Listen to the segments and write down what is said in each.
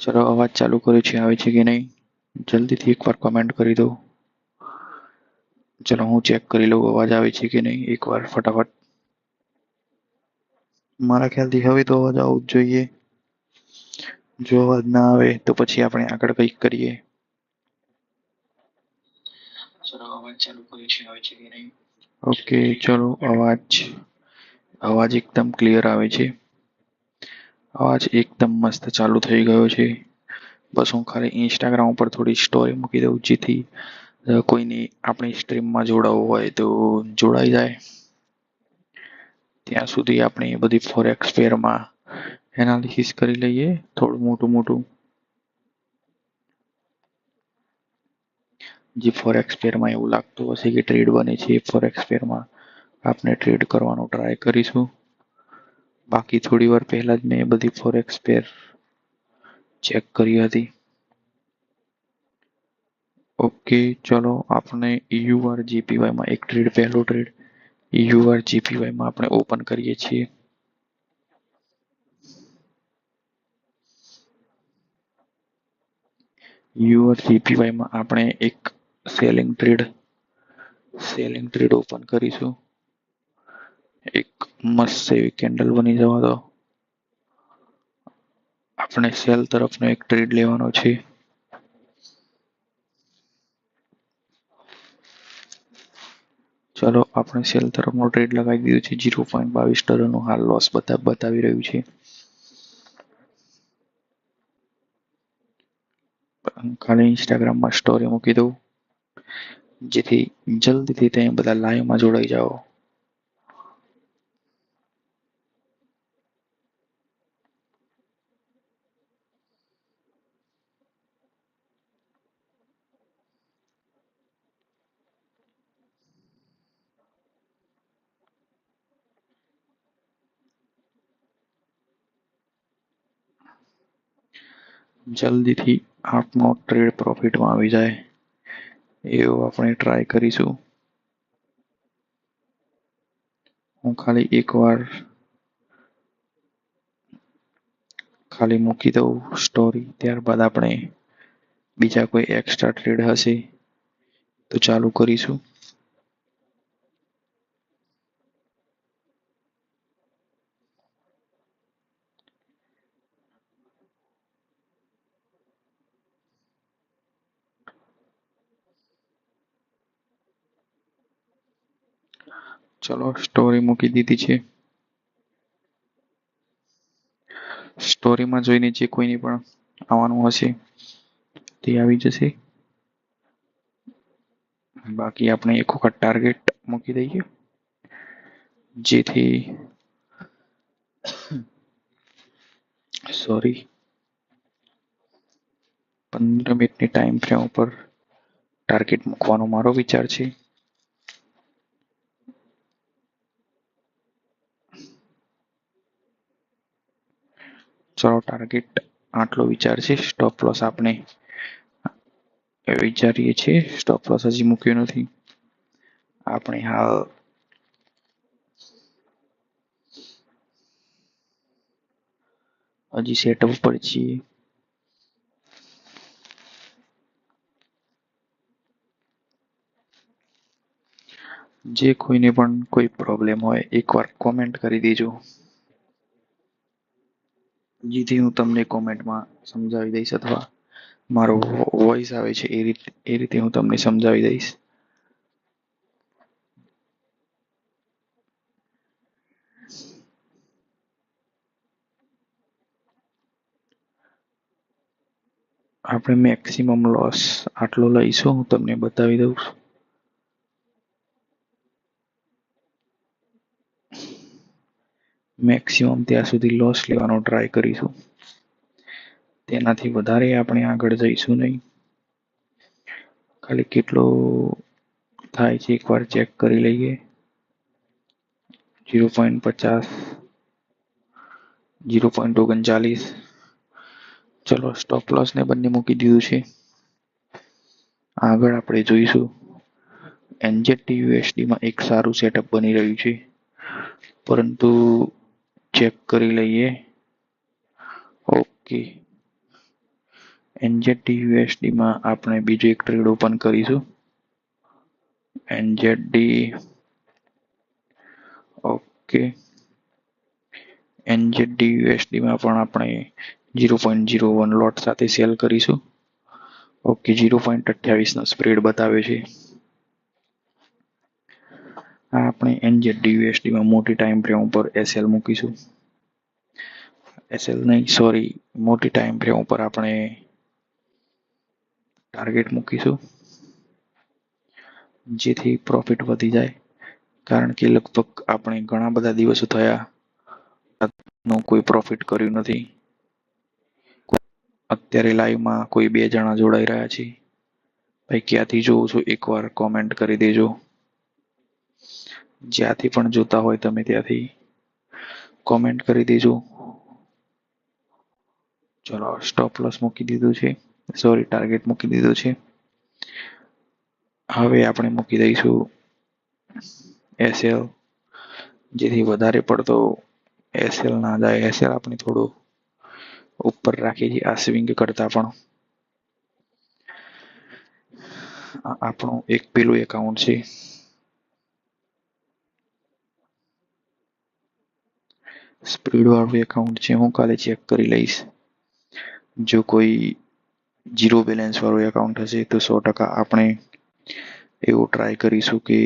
ચલો અવાજ ચાલુ કર્યો છે આવે છે કે નહીં? જલ્દીથી એકવાર કમેન્ટ કરી દો. ચલો હું ચેક કરી લઉં અવાજ આવે છે કે નહીં? એકવાર ફટાફટ. મારા ખ્યાલથી હવે તો અવાજ આવવો જ જોઈએ. જો અવાજ ના આવે તો પછી આપણે આગળ કંઈક કરીએ. ચલો અવાજ ચાલુ કર્યો છે આવે છે કે નહીં? ઓકે ચલો અવાજ. અવાજ એકદમ ક્લિયર આવે છે. અવાજ એકદમ મસ્ત ચાલુ થઈ ગયો છે. બસ હું ખાલી ઇન્સ્ટાગ્રામ ઉપર થોડી સ્ટોરી મૂકી દઉં, જેથી કોઈની આપણી સ્ટ્રીમમાં જોડાવવું હોય તો જોડાઈ જાય. ત્યાં સુધી આપણે બધી ફોરેક્સ ફેરમાં એનાલિસિસ કરી લઈએ, થોડું મોટું મોટું. જે ફોરેક્સ ફેરમાં એવું લાગતું હશે કે ટ્રેડ બને છે, એ ફોરેક્સ ફેરમાં આપણે ટ્રેડ કરવાનો ટ્રાય કરીશું. બાકી થોડી વાર પહેલા જ મેં એ બધી ફોરેક્સ પેર ચેક કરી હતી. ઓકે ચલો આપણે યુઆર જીપીવાયમાં એક ટ્રેડ પહેલો ટ્રેડ યુઆર જીપીવાયમાં આપણે ઓપન કરીએ છીએ. યુઆર જીપીવાયમાં આપણે એક selling trade selling trade open કરીશું. એક મસ્ત એવી કેન્ડલ બની જવા દો. આપણે સેલ તરફનો એક ટ્રેડ લેવાનો છે. ચલો, આપણે સેલ તરફનો ટ્રેડ લગાવી દીધો છે. ઝીરો પોઈન્ટ બાવીસ ડોલરનું હાલ લોસ બતા, બતાવી રહ્યું છે. ખાલી ઇન્સ્ટાગ્રામમાં સ્ટોરી મૂકી દઉં. જેથી જલ્દીથી ત્યાં બધા લાઈવમાં જોડાઈ જાઓ. જલ્દીથી આપનો ટ્રેડ પ્રોફિટમાં આવી જાય. એવું આપણે ટ્રાય કરીશું. હું ખાલી એકવાર ખાલી મૂકી દઉં સ્ટોરી ત્યારબાદ આપણે બીજા કોઈ એક્સ્ટ્રા ટ્રેડ હશે તો ચાલુ કરીશું. ચલો સ્ટોરી મૂકી દીધી છે. સ્ટોરીમાં જોઈને જે કોઈને પણ આવવાનું હશે, તે આવી જશે. બાકી આપણે એક વખત ટાર્ગેટ મૂકી દઈએ. જેથી સોરી પંદર મિનિટની ટાઈમ ફ્રેમ ઉપર ટાર્ગેટ મૂકવાનો મારો વિચાર છે. ચલો ટાર્ગેટ આટલો વિચાર છે. સ્ટોપ લોસ આપણે વિચારીએ છીએ. સ્ટોપ લોસ હજી મૂક્યો નથી. આપણે હાલ હજી સેટઅપ ઉપર છીએ. જે કોઈને પણ કોઈ પ્રોબ્લેમ હોય, એકવાર કોમેન્ટ કરી દેજો. જેથી હું તમને કોમેન્ટમાં સમજાવી દઈશ અથવા મારો વોઇસ આવે છે એ રીતે એ રીતે હું તમને સમજાવી દઈશ. આપણે મેક્સિમમ લોસ આટલો લઈશું, હું તમને બતાવી દઉં. છું મેક્સિમમ ત્યાં સુધી લોસ લેવાનો ટ્રાય કરીશું. તેનાથી વધારે આપણે આગળ જઈશું નહીં. ખાલી કેટલો થાય છે એકવાર ચેક કરી લઈએ. જીરો પોઈન્ટ પચાસ જીરો પોઈન્ટ ઓગણચાલીસ. ચલો સ્ટોપ લોસ ને બંને મૂકી દીધું છે. આગળ આપણે જોઈશું. એનજેટી યુએસડીમાં એક સારું સેટઅપ બની રહ્યું છે. પરંતુ ચેક કરી લઈએ. ઓકે એનઝેડડી યુએસડી માં આપણે બીજો એક ટ્રેડ ઓપન કરીશું. એનઝેડડી ઓકે એનઝેડડી યુએસડી માં પણ આપણે zero point zero one lot સાથે સેલ કરીશું. ઓકે ઝીરો પોઈન્ટ અઠ્યાવીસનો સ્પ્રેડ બતાવે છે. આ આપણે એનઝેડડી યુએસડીમાં મોટી ટાઈમ ફ્રેમ ઉપર એસએલ મૂકીશું. એસએલ નહીં સોરી મોટી ટાઈમ ફ્રેમ ઉપર આપણે ટાર્ગેટ મૂકીશું. જેથી પ્રોફિટ વધી જાય. કારણ કે લગભગ આપણે ઘણા બધા દિવસો થયા કોઈ પ્રોફિટ કર્યું નથી. અત્યારે લાઈવમાં કોઈ બે જણા જોડાઈ રહ્યા છે. ભાઈ, ક્યાંથી જોઉં છું? એકવાર કોમેન્ટ કરી દેજો. જ્યાંથી પણ જોતા હોય તમે ત્યાંથી કોમેન્ટ કરી દેજો. ચલો સ્ટોપ લોસ મૂકી દીધું છે. સોરી ટાર્ગેટ મૂકી દીધું છે. હવે આપણે મૂકી દઈશું એસએલ જેથી વધારે પડતો એસએલ ના જાય. એસએલ આપણે થોડો ઉપર રાખીએ છીએ આ સ્વિંગ કરતા પણ. આપણું એક પેલું એકાઉન્ટ છે. સ્પીડ વાળું એકાઉન્ટ છે, હું કાલે ચેક કરી લઈશ. જો કોઈ જીરો બેલેન્સ વાળું એકાઉન્ટ હશે, તો સો ટકા આપણે એવું ટ્રાય કરીશું કે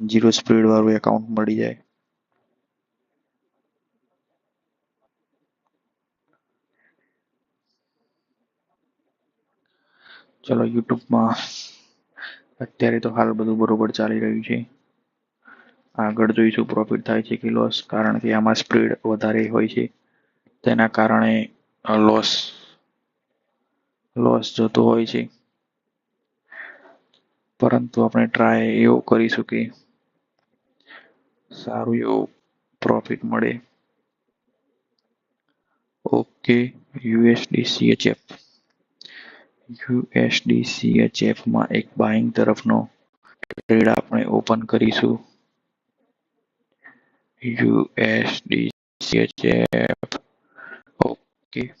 જીરો સ્પીડ વાળું એકાઉન્ટ મળી જાય. ચલો યુટ્યુબમાં અત્યારે તો હાલ બધું બરોબર ચાલી રહ્યું છે. આગળ જોઈશું પ્રોફિટ થાય છે કે લોસ કારણ કે આમાં સ્પીડ વધારે હોય છે. તેના કારણે લોસ લોસ જતો હોય છે. પરંતુ આપણે ટ્રાય એવો કરીશું કે સારું એવું પ્રોફિટ મળે. ઓકે યુએસડી સીએચએફ યુએસડી સીએચએફમાં એક બાઇંગ તરફનો ટ્રેડ આપણે ઓપન કરીશું. USD CHF okay.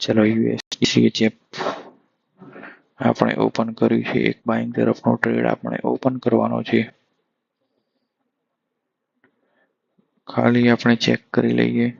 ચલો યુએસડી સીએચએફ આપણે ઓપન કર્યું છે. એક બાઇંગ તરફનો ટ્રેડ આપણે ઓપન કરવાનો છે. ખાલી આપણે ચેક કરી લઈએ.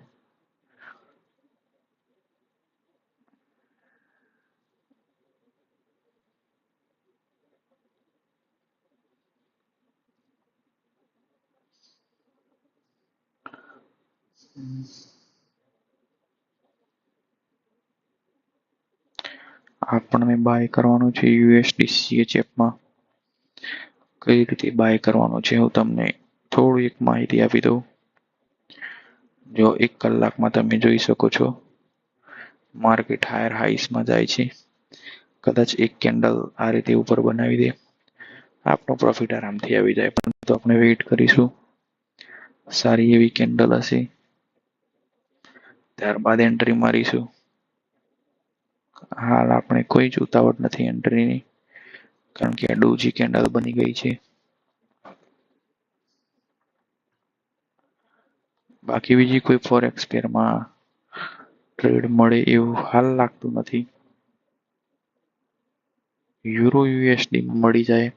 આપણને બાય કરવાનું છે યુએસડી સીએચએફમાં કઈ રીતે બાય કરવાનું છે હું તમને થોડી એક માહિતી આપી દઉં. જો એક કલાકમાં તમે જોઈ શકો છો માર્કેટ હાયર હાઈસમાં જાય છે. કદાચ એક કેન્ડલ આ રીતે ઉપર બનાવી દે. આપણો પ્રોફિટ આરામથી આવી જાય, પરંતુ આપણે વેઇટ કરીશું. સારી એવી કેન્ડલ હશે. ત્યારબાદ એન્ટ્રી મારીશું. હાલ આપણે કોઈ જ ઉતાવળ નથી એન્ટ્રીની કારણ કે આ ડોજી કેન્ડલ બની ગઈ છે. બાકી બીજી કોઈ ફોરેક્સ પેરમાં ટ્રેડ મળે એવું હાલ લાગતું નથી. યુરો યુએસડી મળી જાય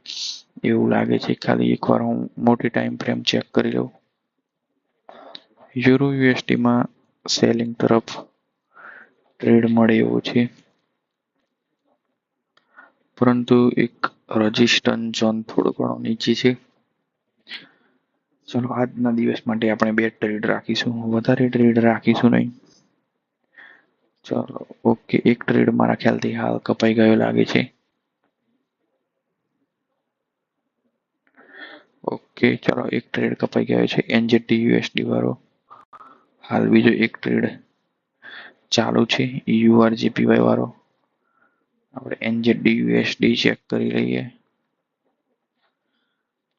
એવું લાગે છે. ખાલી એકવાર હું મોટી ટાઈમ ફ્રેમ ચેક કરી લઉં. યુરો યુએસડીમાં સેલિંગ તરફ ટ્રેડ મળે એવું છે. પરંતુ એક રજિસ્ટન્સ ઝોન થોડો ઘણો નીચે છે. ચલો આજના દિવસ માટે આપણે બે ટ્રેડ રાખીશું. વધારે ટ્રેડ રાખીશું નહીં. ચલો, ઓકે, એક ટ્રેડ મારા ખ્યાલથી હાલ કપાઈ ગયો લાગે છે. ઓકે, ચલો, એક ટ્રેડ કપાઈ ગયો છે. એનજેટી યુએસડી વાળો. હાલ બીજો એક ટ્રેડ ચાલુ છે યુઆરજીપીવાય વાળો. આપણે એનજેડી યુએસડી ચેક કરી લઈએ.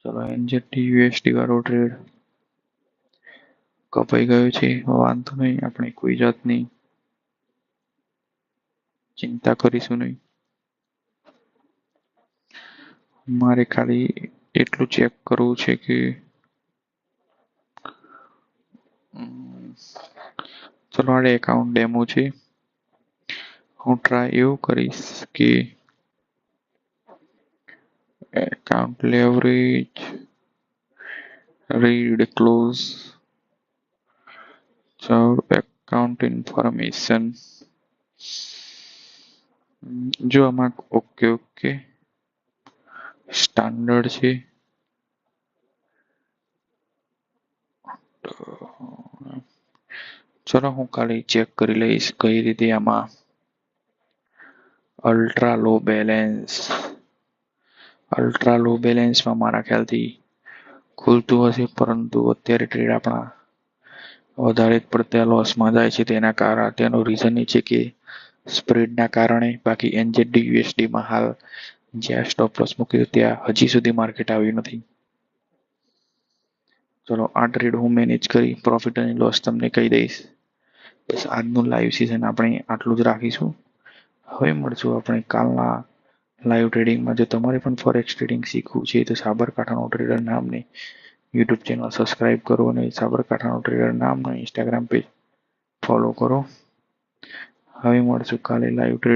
ચલો એનજેડી યુએસડી વાળો ટ્રેડ કપાઈ ગયો છે, વાંધો નહીં, આપણે કોઈ જાતની ચિંતા કરીશું નહીં. મારે ખાલી એટલું ચેક કરવું છે કે ચલો આડે એકાઉન્ટ ડેમો છે. હું ટ્રાય એવું કરીશ કે account leverage read close so account information જો આમાં ઓકે ઓકે સ્ટાન્ડર્ડ છે. ચલો હું ખાલી ચેક કરી લઈશ કઈ રીતે આમાં ultra low balance ultra low બેલેન્સમાં મારા ખ્યાલથી ખુલતું હશે, પરંતુ અત્યારે ટ્રેડ આપણા વધારે પડતા લોસમાં જાય છે. તેના કારણે, તેનું રીઝન એ છે કે સ્પ્રેડના કારણે બાકી એનજેડી યુએસડીમાં હાલ જ્યાં સ્ટોપ લોસ મૂક્યો ત્યાં હજી સુધી માર્કેટ આવ્યું નથી. ચલો આ ટ્રેડ હું મેનેજ કરી પ્રોફિટ અને લોસ તમને કહી દઈશ. બસ આજનું લાઈવ સેશન આપણે આટલું જ રાખીશું. હવે મળશું આપણે કાલના લાઈવ ટ્રેડિંગમાં જો તમારે પણ ફોરેક્સ ટ્રેડિંગ શીખવું છે, તો સાબરકાંઠાનો ટ્રેડર નામની યુટ્યુબ ચેનલ સબસ્ક્રાઈબ કરો અને સાબરકાંઠાનો ટ્રેડર નામનો ઇન્સ્ટાગ્રામ પેજ ફોલો કરો. હવે મળશું કાલે લાઈવ ટ્રેડ